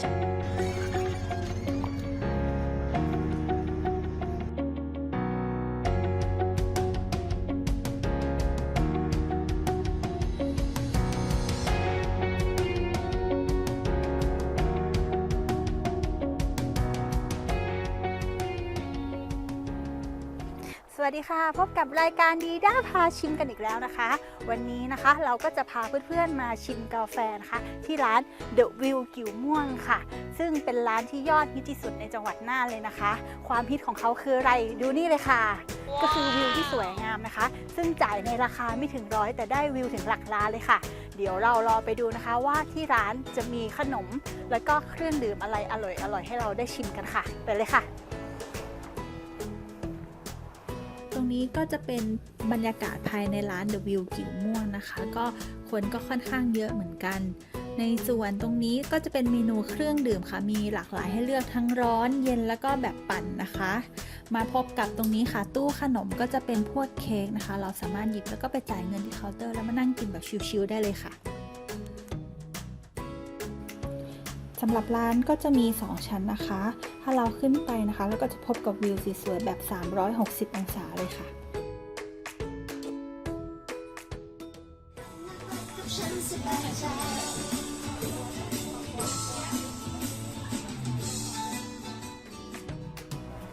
Thank you. สวัสดีค่ะ พบกับรายการดีด้าพาชิมกันอีกแล้วนะคะ วันนี้นะคะเราก็จะพาเพื่อนๆมาชิมกาแฟนะคะ ที่ร้าน The View กิ่วม่วงค่ะ ซึ่งเป็นร้านที่ยอดฮิตที่สุดในจังหวัดน่านเลยนะคะ ความฮิตของเขาคืออะไรดูนี่เลยค่ะ ก็คือวิวที่สวยงามนะคะ ซึ่งจ่ายในราคาไม่ถึงร้อยแต่ได้วิวถึงหลักล้านเลยค่ะ เดี๋ยวเรารอไปดูนะคะว่าที่ร้านจะมีขนม แล้วก็เครื่องดื่มอะไรอร่อยๆให้เราได้ชิมกันค่ะไปเลยค่ะ นี้ก็จะเป็นบรรยากาศภายในร้าน The View กิ่วม่วงนะคะ ก็คนก็ค่อนข้างเยอะเหมือนกัน ในส่วนตรงนี้ก็จะเป็นเมนูเครื่องดื่มค่ะ มีหลากหลายให้เลือกทั้งร้อนเย็นแล้วก็แบบปั่นนะคะ มาพบกับตรงนี้ค่ะ ตู้ขนมก็จะเป็นพวกเค้กนะคะ เราสามารถหยิบแล้วก็ไปจ่ายเงินที่เคาน์เตอร์แล้วมานั่งกินแบบชิลๆได้เลยค่ะสำหรับร้านก็จะมี 2 ชั้นนะคะ ถ้าเราขึ้นไปนะคะ แล้วก็จะพบกับวิวสวยๆแบบ 360 องศาเลยค่ะ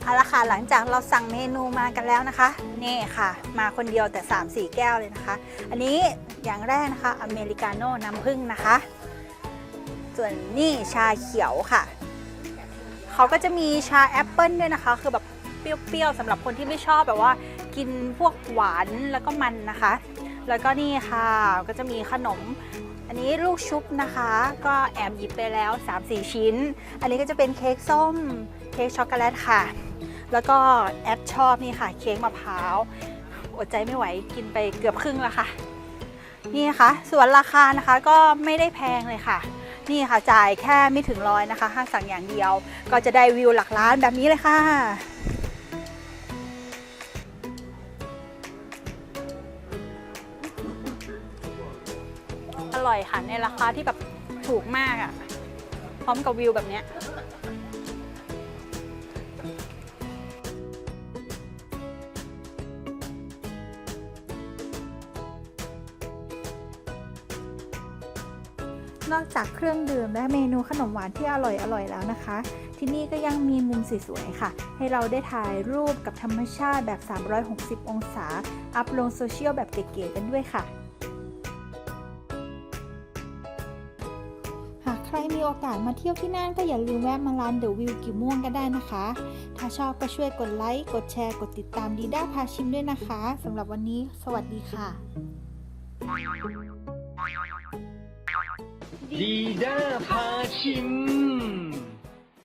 เอาละค่ะ หลังจากเราสั่งเมนูมากันแล้วนะคะ นี่ค่ะ มาคนเดียวแต่ 3-4 แก้วเลยนะคะ อันนี้อย่างแรกนะคะ อเมริกาโน่น้ำผึ้งนะคะ ส่วนนี่ชาเขียวค่ะ เขาก็จะมีชาแอปเปิลด้วยนะคะ คือแบบเปรี้ยวๆสำหรับคนที่ไม่ชอบแบบว่า กินพวกหวานแล้วก็มันนะคะ แล้วก็นี่ค่ะก็จะมีขนม อันนี้ลูกชุบนะคะ ก็แอบหยิบไปแล้ว 3-4 ชิ้น อันนี้ก็จะเป็นเค้กส้มเค้กช็อกโกแลตค่ะ แล้วก็แอปชอบนี่ค่ะ เค้กมะพร้าวอดใจไม่ไหวกินไปเกือบครึ่งแล้วค่ะ นี่นะคะส่วนราคานะคะก็ไม่ได้แพงเลยค่ะ นี่ค่ะจ่ายแค่ไม่ถึงร้อยนะคะห้าสั่งอย่างเดียว ก็จะได้วิวหลักล้านแบบนี้เลยค่ะอร่อยค่ะในราคาที่แบบถูกมากอะ่ะ พร้อมกับวิวแบบเนี้ย นอกจากเครื่องดื่มและเมนูขนมหวานที่อร่อยอร่อยแล้วนะคะ ที่นี่ก็ยังมีมุมสวยๆค่ะ ให้เราได้ถ่ายรูปกับธรรมชาติแบบ 360 องศา อัพลงโซเชียลแบบเก๋ๆกันด้วยค่ะหากใครมีโอกาสมาเที่ยวที่น่านก็อย่าลืมแวะมาร้านเดอะวิวกิ่วม่วงกันได้นะคะ ถ้าชอบก็ช่วยกดไลค์ กดแชร์ กดติดตามดีด้าพาชิมด้วยนะคะสำหรับวันนี้ สวัสดีค่ะ ดีด้าพาชิม